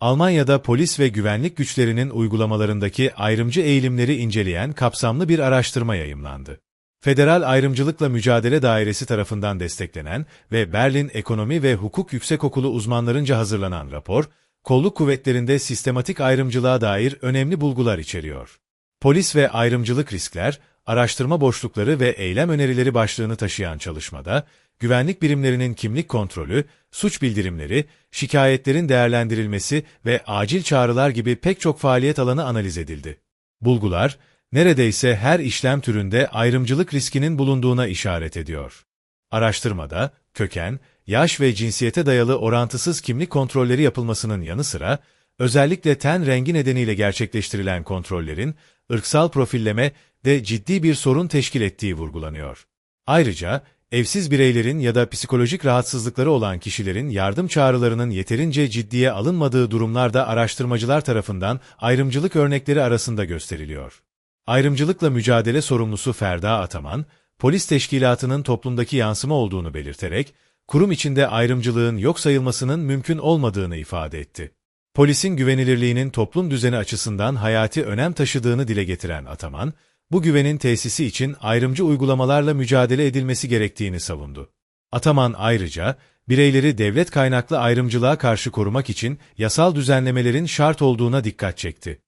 Almanya'da polis ve güvenlik güçlerinin uygulamalarındaki ayrımcı eğilimleri inceleyen kapsamlı bir araştırma yayımlandı. Federal Ayrımcılıkla Mücadele Dairesi tarafından desteklenen ve Berlin Ekonomi ve Hukuk Yüksekokulu uzmanlarınca hazırlanan rapor, kolluk kuvvetlerinde sistematik ayrımcılığa dair önemli bulgular içeriyor. Polis ve ayrımcılık riskler, araştırma boşlukları ve eylem önerileri başlığını taşıyan çalışmada, güvenlik birimlerinin kimlik kontrolü, suç bildirimleri, şikayetlerin değerlendirilmesi ve acil çağrılar gibi pek çok faaliyet alanı analiz edildi. Bulgular, neredeyse her işlem türünde ayrımcılık riskinin bulunduğuna işaret ediyor. Araştırmada, köken, yaş ve cinsiyete dayalı orantısız kimlik kontrolleri yapılmasının yanı sıra, özellikle ten rengi nedeniyle gerçekleştirilen kontrollerin, ırksal profilleme de ciddi bir sorun teşkil ettiği vurgulanıyor. Ayrıca, evsiz bireylerin ya da psikolojik rahatsızlıkları olan kişilerin yardım çağrılarının yeterince ciddiye alınmadığı durumlarda araştırmacılar tarafından ayrımcılık örnekleri arasında gösteriliyor. Ayrımcılıkla mücadele sorumlusu Ferda Ataman, polis teşkilatının toplumdaki yansıma olduğunu belirterek, kurum içinde ayrımcılığın yok sayılmasının mümkün olmadığını ifade etti. Polisin güvenilirliğinin toplum düzeni açısından hayati önem taşıdığını dile getiren Ataman, bu güvenin tesisi için ayrımcı uygulamalarla mücadele edilmesi gerektiğini savundu. Ataman ayrıca, bireyleri devlet kaynaklı ayrımcılığa karşı korumak için yasal düzenlemelerin şart olduğuna dikkat çekti.